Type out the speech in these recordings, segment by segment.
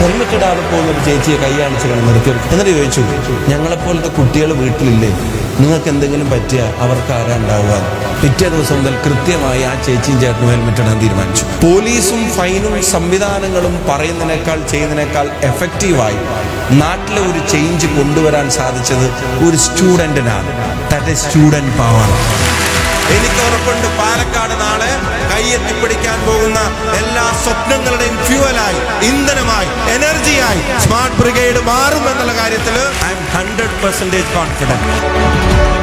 Helmet ഇടാതെ പോകുന്ന ഒരു ചേച്ചിയെ കൈ കാണിച്ച് കൊണ്ട് നിർത്തി എന്നിട്ട് ചോദിച്ചു ഞങ്ങളെപ്പോലത്തെ കുട്ടികൾ വീട്ടിലില്ലേ? നിങ്ങൾക്ക് എന്തെങ്കിലും പറ്റിയ അവർക്ക് ആരാ ഉണ്ടാവുക? പിറ്റേ ദിവസം മുതൽ കൃത്യമായി ആ ചേച്ചിയും ചേട്ടനും ഹെൽമെറ്റ് ഇടാൻ തീരുമാനിച്ചു. പോലീസും ഫൈനും സംവിധാനങ്ങളും പറയുന്നതിനേക്കാൾ ചെയ്യുന്നതിനേക്കാൾ എഫക്റ്റീവായി നാട്ടിലെ ഒരു ചേഞ്ച് കൊണ്ടുവരാൻ സാധിച്ചത് ഒരു സ്റ്റുഡന്റിനാണ് ദാറ്റ് സ്റ്റുഡന്റ് പവർ എനിക്ക് ഉറപ്പുണ്ട് പാലക്കാട് നാളെ കൈയെത്തിപ്പിടിക്കാൻ പോകുന്ന എല്ലാ സ്വപ്നങ്ങളുടെയും ഫ്യൂവലായി ഇന്ധനമായി എനർജിയായി സ്മാർട്ട് ബ്രിഗേഡ് മാറും എന്നുള്ള കാര്യത്തിൽ I am hundred percentage confident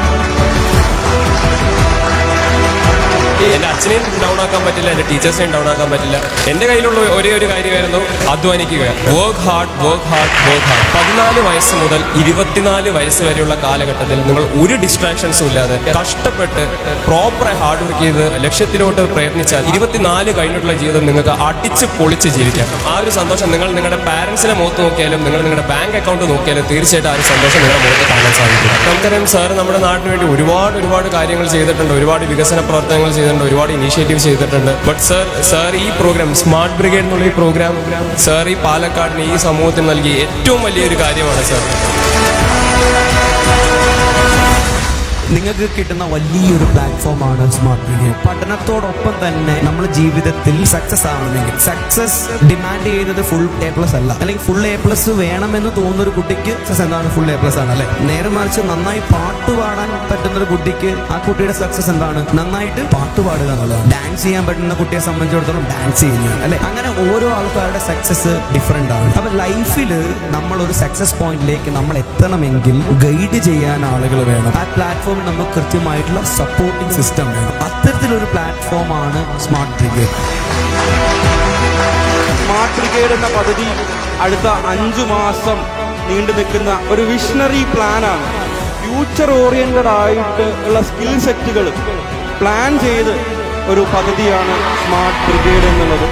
എന്റെ അച്ഛനെയും ഡൗൺ ആക്കാൻ പറ്റില്ല എന്റെ ടീച്ചേഴ്സിനെയും ഡൗൺ ആക്കാൻ പറ്റില്ല. എന്റെ കയ്യിലുള്ള ഒരേ ഒരു കാര്യമായിരുന്നു അധ്വാനിക്കുക. Work hard work hard work hard പതിനാല് വയസ്സ് മുതൽ ഇരുപത്തിനാല് വയസ്സ് വരെയുള്ള കാലഘട്ടത്തിൽ നിങ്ങൾ ഒരു ഡിസ്ട്രാക്ഷൻസും ഇല്ലാതെ കഷ്ടപ്പെട്ട് പ്രോപ്പറായി ഹാർഡ് വർക്ക് ചെയ്ത് ലക്ഷ്യത്തിലോട്ട് പ്രയത്നിച്ചാൽ ഇരുപത്തിനാല് കഴിഞ്ഞിട്ടുള്ള ജീവിതം നിങ്ങൾക്ക് അടിച്ച് പൊളിച്ച് ജീവിക്കാം. ആ ഒരു സന്തോഷം നിങ്ങൾ നിങ്ങളുടെ പാരൻസിനെ മുഖത്ത് നോക്കിയാലും നിങ്ങൾ നിങ്ങളുടെ ബാങ്ക് അക്കൗണ്ട് നോക്കിയാലും തീർച്ചയായിട്ടും ആ ഒരു സന്തോഷം നിങ്ങളുടെ മുഖത്ത് കാണാൻ സാധിക്കും. നമുക്കറിയാം സാർ നമ്മുടെ നാടിന് വേണ്ടി ഒരുപാട് ഒരുപാട് കാര്യങ്ങൾ ചെയ്തിട്ടുണ്ട്. ഒരുപാട് വികസന പ്രവർത്തനങ്ങൾ ചെയ്തിട്ടുണ്ട്. ഒരുപാട് ഇനീഷ്യേറ്റീവ് ചെയ്തിട്ടുണ്ട്. ബട്ട് സർ സാർ ഈ പ്രോഗ്രാം സ്മാർട്ട് ബ്രിഗേഡ് എന്നുള്ള ഈ പ്രോഗ്രാം സാർ ഈ പാലക്കാടിന് ഈ സമൂഹത്തിന് നൽകിയ ഏറ്റവും വലിയൊരു കാര്യമാണ് സാർ നിങ്ങൾക്ക് കിട്ടുന്ന വലിയൊരു പ്ലാറ്റ്ഫോമാണ് സ്മാർട്ട് മീഡിയ പഠനത്തോടൊപ്പം തന്നെ നമ്മൾ ജീവിതത്തിൽ സക്സസ് ആവണമെങ്കിൽ സക്സസ് ഡിമാൻഡ് ചെയ്യുന്നത് ഫുൾ എ പ്ലസ് അല്ല. അല്ലെങ്കിൽ ഫുൾ എ പ്ലസ് വേണമെന്ന് തോന്നുന്ന ഒരു കുട്ടിക്ക് സക്സസ് എന്താണ്? ഫുൾ എ പ്ലസ് ആണ് അല്ലെ? നേരെ മറിച്ച് നന്നായി പാട്ട് പാടാൻ പറ്റുന്ന ഒരു കുട്ടിക്ക് ആ കുട്ടിയുടെ സക്സസ് എന്താണ്? നന്നായിട്ട് പാട്ട് പാടുക എന്നുള്ളതാണ്. ഡാൻസ് ചെയ്യാൻ പറ്റുന്ന കുട്ടിയെ സംബന്ധിച്ചിടത്തോളം ഡാൻസ് ചെയ്യുന്നത് അല്ലെ? അങ്ങനെ ഓരോ ആൾക്കാരുടെ സക്സസ് ഡിഫറെന്റ് ആണ്. അപ്പൊ ലൈഫിൽ നമ്മൾ ഒരു സക്സസ് പോയിന്റിലേക്ക് നമ്മൾ എത്തണമെങ്കിൽ ഗൈഡ് ചെയ്യാൻ ആളുകൾ വേണം. ആ പ്ലാറ്റ്ഫോമിൽ നമുക്ക് കൃത്യമായിട്ടുള്ള സപ്പോർട്ടിംഗ് സിസ്റ്റം വേണം. അത്തരത്തിലൊരു പ്ലാറ്റ്ഫോമാണ് സ്മാർട്ട് ബ്രിഗേഡ് സ്മാർട്ട് ബ്രിഗേഡ് എന്ന പദ്ധതി അടുത്ത അഞ്ചു മാസം നീണ്ടു നിൽക്കുന്ന ഒരു വിഷണറി പ്ലാനാണ് ഫ്യൂച്ചർ ഓറിയന്റഡ് ആയിട്ട് ഉള്ള സ്കിൽ സെറ്റുകൾ പ്ലാൻ ചെയ്ത് ഒരു പദ്ധതിയാണ് സ്മാർട്ട് ബ്രിഗേഡ് എന്നുള്ളത്.